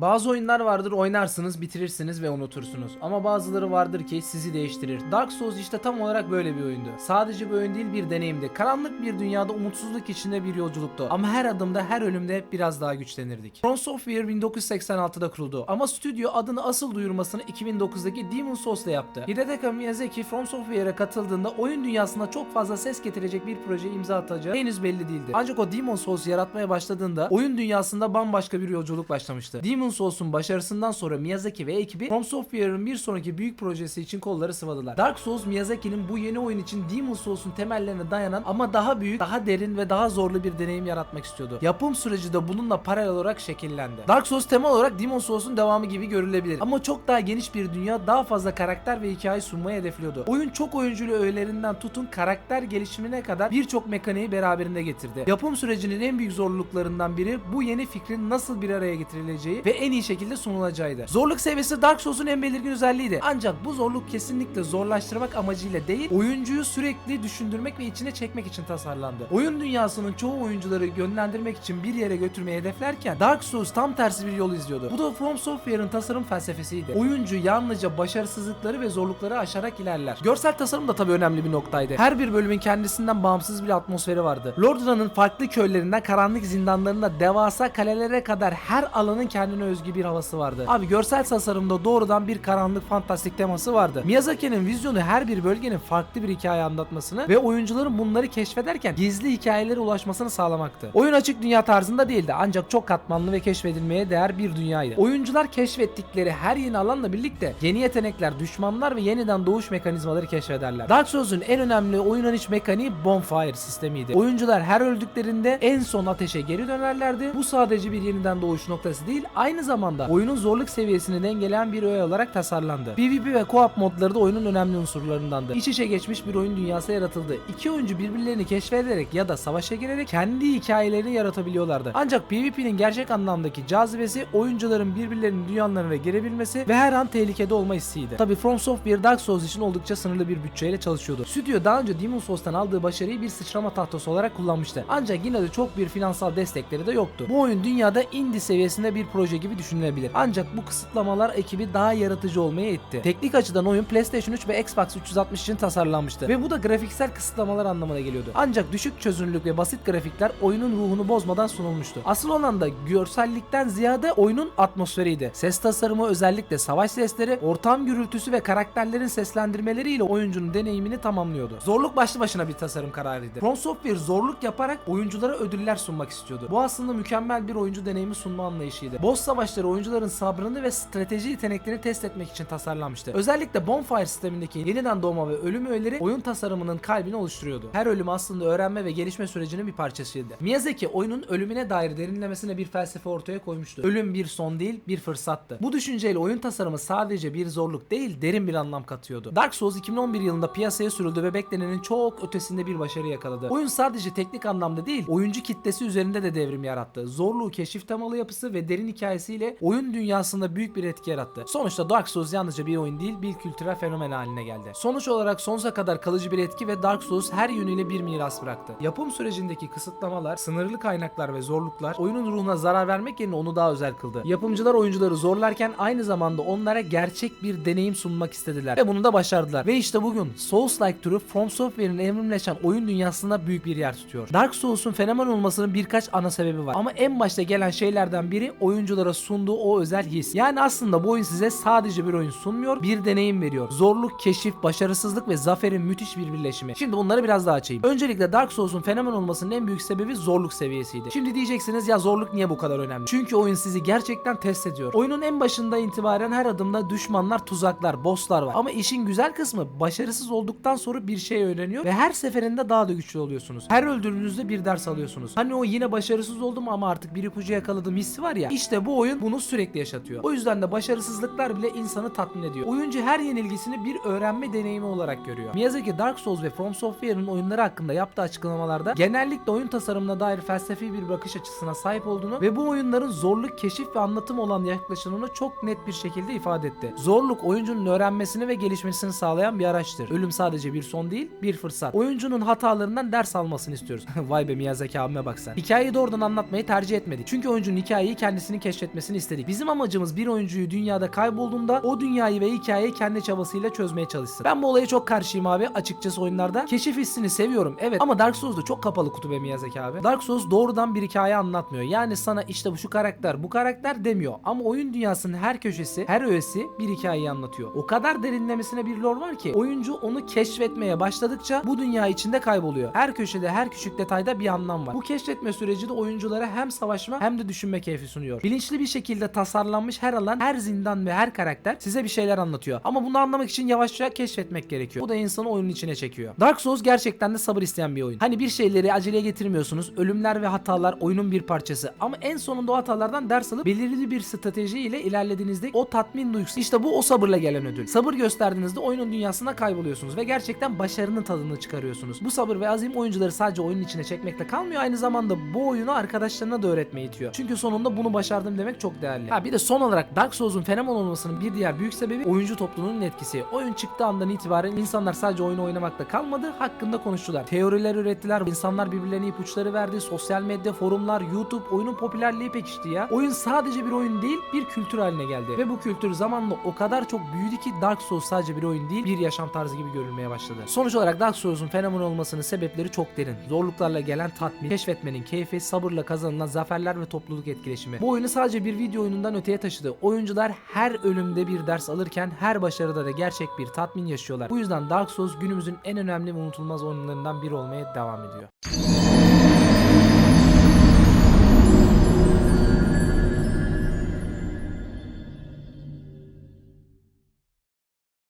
Bazı oyunlar vardır oynarsınız, bitirirsiniz ve unutursunuz. Ama bazıları vardır ki sizi değiştirir. Dark Souls işte tam olarak böyle bir oyundu. Sadece bir oyun değil bir deneyimdi. Karanlık bir dünyada umutsuzluk içinde bir yolculuktu. Ama her adımda her ölümde biraz daha güçlenirdik. From Software 1986'da kuruldu. Ama stüdyo adını asıl duyurmasını 2009'daki Demon Souls'la yaptı. Hidetaka Miyazaki From Software'e katıldığında oyun dünyasında çok fazla ses getirecek bir proje imza atacağı henüz belli değildi. Ancak o Demon Souls yaratmaya başladığında oyun dünyasında bambaşka bir yolculuk başlamıştı. Demon Souls'un başarısından sonra Miyazaki ve ekibi From Software'ın bir sonraki büyük projesi için kolları sıvadılar. Dark Souls Miyazaki'nin bu yeni oyun için Demon Souls'un temellerine dayanan ama daha büyük, daha derin ve daha zorlu bir deneyim yaratmak istiyordu. Yapım süreci de bununla paralel olarak şekillendi. Dark Souls temel olarak Demon Souls'un devamı gibi görülebilir ama çok daha geniş bir dünya, daha fazla karakter ve hikaye sunmayı hedefliyordu. Oyun çok oyunculu öğelerinden tutun karakter gelişimine kadar birçok mekaniği beraberinde getirdi. Yapım sürecinin en büyük zorluklarından biri bu yeni fikrin nasıl bir araya getirileceği ve en iyi şekilde sunulacağıydı. Zorluk seviyesi Dark Souls'un en belirgin özelliğiydi. Ancak bu zorluk kesinlikle zorlaştırmak amacıyla değil, oyuncuyu sürekli düşündürmek ve içine çekmek için tasarlandı. Oyun dünyasının çoğu oyuncuları yönlendirmek için bir yere götürmeyi hedeflerken Dark Souls tam tersi bir yol izliyordu. Bu da From Software'ın tasarım felsefesiydi. Oyuncu yalnızca başarısızlıkları ve zorlukları aşarak ilerler. Görsel tasarım da tabii önemli bir noktaydı. Her bir bölümün kendisinden bağımsız bir atmosferi vardı. Lordra'nın farklı köylerinden karanlık zindanlarına devasa kalelere kadar her alanın kendine özgü bir havası vardı. Abi görsel tasarımda doğrudan bir karanlık fantastik teması vardı. Miyazaki'nin vizyonu her bir bölgenin farklı bir hikaye anlatmasını ve oyuncuların bunları keşfederken gizli hikayelere ulaşmasını sağlamaktı. Oyun açık dünya tarzında değildi ancak çok katmanlı ve keşfedilmeye değer bir dünyaydı. Oyuncular keşfettikleri her yeni alanla birlikte yeni yetenekler, düşmanlar ve yeniden doğuş mekanizmaları keşfederler. Dark Souls'un en önemli oyun iç mekaniği Bonfire sistemiydi. Oyuncular her öldüklerinde en son ateşe geri dönerlerdi. Bu sadece bir yeniden doğuş noktası değil, aynı zamanda oyunun zorluk seviyesini dengeleyen bir öğe olarak tasarlandı. PvP ve co-op modları da oyunun önemli unsurlarındandı. İç içe geçmiş bir oyun dünyası yaratıldı. İki oyuncu birbirlerini keşfederek ya da savaşa girerek kendi hikayelerini yaratabiliyorlardı. Ancak PvP'nin gerçek anlamdaki cazibesi oyuncuların birbirlerinin dünyalarına girebilmesi ve her an tehlikede olma hissiydi. Tabi From Software Dark Souls için oldukça sınırlı bir bütçeyle çalışıyordu. Stüdyo daha önce Demon Souls'tan aldığı başarıyı bir sıçrama tahtası olarak kullanmıştı. Ancak yine de çok bir finansal destekleri de yoktu. Bu oyun dünyada indie seviyesinde bir proje gibi düşünülebilir. Ancak bu kısıtlamalar ekibi daha yaratıcı olmaya itti. Teknik açıdan oyun PlayStation 3 ve Xbox 360 için tasarlanmıştı ve bu da grafiksel kısıtlamalar anlamına geliyordu. Ancak düşük çözünürlük ve basit grafikler oyunun ruhunu bozmadan sunulmuştu. Asıl olan da görsellikten ziyade oyunun atmosferiydi. Ses tasarımı özellikle savaş sesleri, ortam gürültüsü ve karakterlerin seslendirmeleriyle oyuncunun deneyimini tamamlıyordu. Zorluk başlı başına bir tasarım kararıydı. From Software zorluk yaparak oyunculara ödüller sunmak istiyordu. Bu aslında mükemmel bir oyuncu deneyimi sunma anlayışıydı. Boss savaşları oyuncuların sabrını ve strateji yeteneklerini test etmek için tasarlanmıştı. Özellikle Bonfire sistemindeki yeniden doğma ve ölüm öğeleri oyun tasarımının kalbini oluşturuyordu. Her ölüm aslında öğrenme ve gelişme sürecinin bir parçasıydı. Miyazaki oyunun ölümüne dair derinlemesine bir felsefe ortaya koymuştu. Ölüm bir son değil, bir fırsattı. Bu düşünceyle oyun tasarımı sadece bir zorluk değil, derin bir anlam katıyordu. Dark Souls 2011 yılında piyasaya sürüldü ve beklenenin çok ötesinde bir başarı yakaladı. Oyun sadece teknik anlamda değil, oyuncu kitlesi üzerinde de devrim yarattı. Zorluğu, keşif temalı yapısı ve derin hikayesiyle oyun dünyasında büyük bir etki yarattı. Sonuçta Dark Souls yalnızca bir oyun değil, bir kültürel fenomen haline geldi. Sonuç olarak sonsuza kadar kalıcı bir etki ve Dark Souls her yönüyle bir miras bıraktı. Yapım sürecindeki kısıtlamalar, sınırlı kaynaklar ve zorluklar oyunun ruhuna zarar vermek yerine onu daha özel kıldı. Yapımcılar oyuncuları zorlarken aynı zamanda onlara gerçek bir deneyim sunmak istediler ve bunu da başardılar. Ve işte bugün Souls-like türü From Software'in evrimleşen oyun dünyasında büyük bir yer tutuyor. Dark Souls'un fenomen olmasının birkaç ana sebebi var. Ama en başta gelen şeylerden biri oyunculara sunduğu o özel his. Yani aslında bu oyun size sadece bir oyun sunmuyor, bir deneyim veriyor. Zorluk, keşif, başarısızlık ve zaferin müthiş bir birleşimi. Şimdi bunları biraz daha açayım. Öncelikle Dark Souls'un fenomen olmasının en büyük sebebi zorluk seviyesiydi. Şimdi diyeceksiniz ya zorluk niye bu kadar önemli? Çünkü oyun sizi gerçekten test ediyor. Oyunun en başında itibaren her adımda düşmanlar, tuzaklar, bosslar var. Ama işin güzel kısmı başarısız olduktan sonra bir şey öğreniyor ve her seferinde daha da güçlü oluyorsunuz. Her öldürdüğünüzde bir ders alıyorsunuz. Hani o yine başarısız oldum ama artık bir ipucu yakaladım hissi var ya. İşte bu oyun bunu sürekli yaşatıyor. O yüzden de başarısızlıklar bile insanı tatmin ediyor. Oyuncu her yenilgisini bir öğrenme deneyimi olarak görüyor. Miyazaki Dark Souls ve From Software'ın oyunları hakkında yaptığı açıklamalarda genellikle oyun tasarımına dair felsefi bir bakış açısına sahip olduğunu ve bu oyunların zorluk, keşif ve anlatım olan yaklaşımını çok net bir şekilde ifade etti. Zorluk oyuncunun öğrenmesini ve gelişmesini sağlayan bir araçtır. Ölüm sadece bir son değil, bir fırsat. Oyuncunun hatalarından ders almasını istiyoruz. Vay be Miyazaki abime bak sen. Hikayeyi doğrudan anlatmayı tercih etmedik. Çünkü oyuncunun hikayeyi kendisini keşfetmesi keşfetmesini istedik. Bizim amacımız bir oyuncuyu dünyada kaybolduğunda o dünyayı ve hikayeyi kendi çabasıyla çözmeye çalışsın. Ben bu olaya çok karşıyım abi açıkçası oyunlarda. Keşif hissini seviyorum evet ama Dark Souls'da çok kapalı kutu be Miyazaki abi. Dark Souls doğrudan bir hikaye anlatmıyor. Yani sana işte bu şu karakter bu karakter demiyor. Ama oyun dünyasının her köşesi her öğesi bir hikayeyi anlatıyor. O kadar derinlemesine bir lore var ki oyuncu onu keşfetmeye başladıkça bu dünya içinde kayboluyor. Her köşede her küçük detayda bir anlam var. Bu keşfetme süreci de oyunculara hem savaşma hem de düşünme keyfi sunuyor. Bilinçli bir şekilde tasarlanmış her alan, her zindan ve her karakter size bir şeyler anlatıyor. Ama bunu anlamak için yavaşça keşfetmek gerekiyor. Bu da insanı oyunun içine çekiyor. Dark Souls gerçekten de sabır isteyen bir oyun. Hani bir şeyleri aceleye getirmiyorsunuz. Ölümler ve hatalar oyunun bir parçası. Ama en sonunda o hatalardan ders alıp belirli bir strateji ile ilerlediğinizde o tatmin duygusu. İşte bu o sabırla gelen ödül. Sabır gösterdiğinizde oyunun dünyasında kayboluyorsunuz ve gerçekten başarının tadını çıkarıyorsunuz. Bu sabır ve azim oyuncuları sadece oyunun içine çekmekle kalmıyor. Aynı zamanda bu oyunu arkadaşlarına da öğretmeye itiyor. Çünkü sonunda bunu başardım demek çok değerli. Ha bir de son olarak Dark Souls'un fenomen olmasının bir diğer büyük sebebi oyuncu topluluğunun etkisi. Oyun çıktığı andan itibaren insanlar sadece oyunu oynamakta kalmadı, hakkında konuştular. Teoriler ürettiler, insanlar birbirlerine ipuçları verdi, sosyal medya, forumlar, YouTube, oyunun popülerliği pekişti ya. Oyun sadece bir oyun değil, bir kültür haline geldi. Ve bu kültür zamanla o kadar çok büyüdü ki Dark Souls sadece bir oyun değil, bir yaşam tarzı gibi görülmeye başladı. Sonuç olarak Dark Souls'un fenomen olmasının sebepleri çok derin. Zorluklarla gelen tatmin, keşfetmenin keyfi, sabırla kazanılan zaferler ve topluluk etkileşimi. Bu oyunu sadece bir video oyunundan öteye taşıdı. Oyuncular her ölümde bir ders alırken her başarıda da gerçek bir tatmin yaşıyorlar. Bu yüzden Dark Souls günümüzün en önemli ve unutulmaz oyunlarından biri olmaya devam ediyor.